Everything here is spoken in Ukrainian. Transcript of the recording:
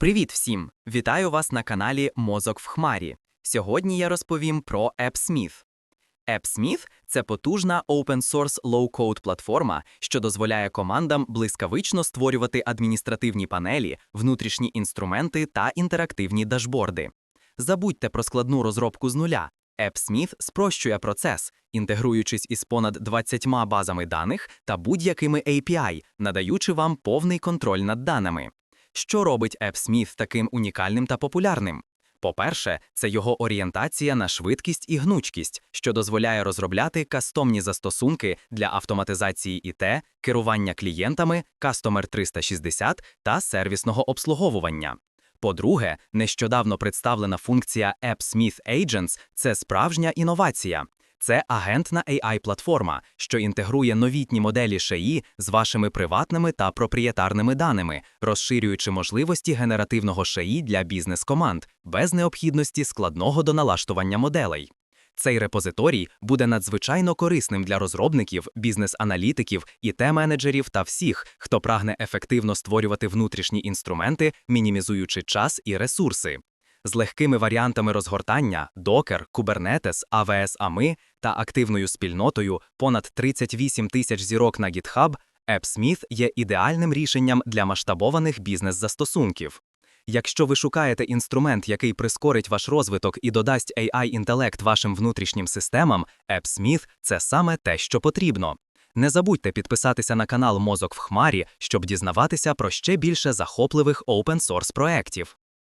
Привіт всім! Вітаю вас на каналі Мозок в Хмарі. Сьогодні я розповім про AppSmith. AppSmith – це потужна open-source low-code платформа, що дозволяє командам блискавично створювати адміністративні панелі, внутрішні інструменти та інтерактивні дашборди. Забудьте про складну розробку з нуля. AppSmith спрощує процес, інтегруючись із понад 20 базами даних та будь-якими API, надаючи вам повний контроль над даними. Що робить AppSmith таким унікальним та популярним? По-перше, це його орієнтація на швидкість і гнучкість, що дозволяє розробляти кастомні застосунки для автоматизації ІТ, керування клієнтами, Customer 360 та сервісного обслуговування. По-друге, нещодавно представлена функція AppSmith Agents – це справжня інновація. Це агентна AI-платформа, що інтегрує новітні моделі ШАІ з вашими приватними та проприєтарними даними, розширюючи можливості генеративного ШАІ для бізнес-команд без необхідності складного доналаштування моделей. Цей репозиторій буде надзвичайно корисним для розробників, бізнес-аналітиків, ІТ-менеджерів та всіх, хто прагне ефективно створювати внутрішні інструменти, мінімізуючи час і ресурси. З легкими варіантами розгортання Docker, Kubernetes, AWS AMI та активною спільнотою понад 38 тисяч зірок на GitHub, AppSmith є ідеальним рішенням для масштабованих бізнес-застосунків. Якщо ви шукаєте інструмент, який прискорить ваш розвиток і додасть AI-інтелект вашим внутрішнім системам, AppSmith – це саме те, що потрібно. Не забудьте підписатися на канал Мозок в Хмарі, щоб дізнаватися про ще більше захопливих open-source проєктів.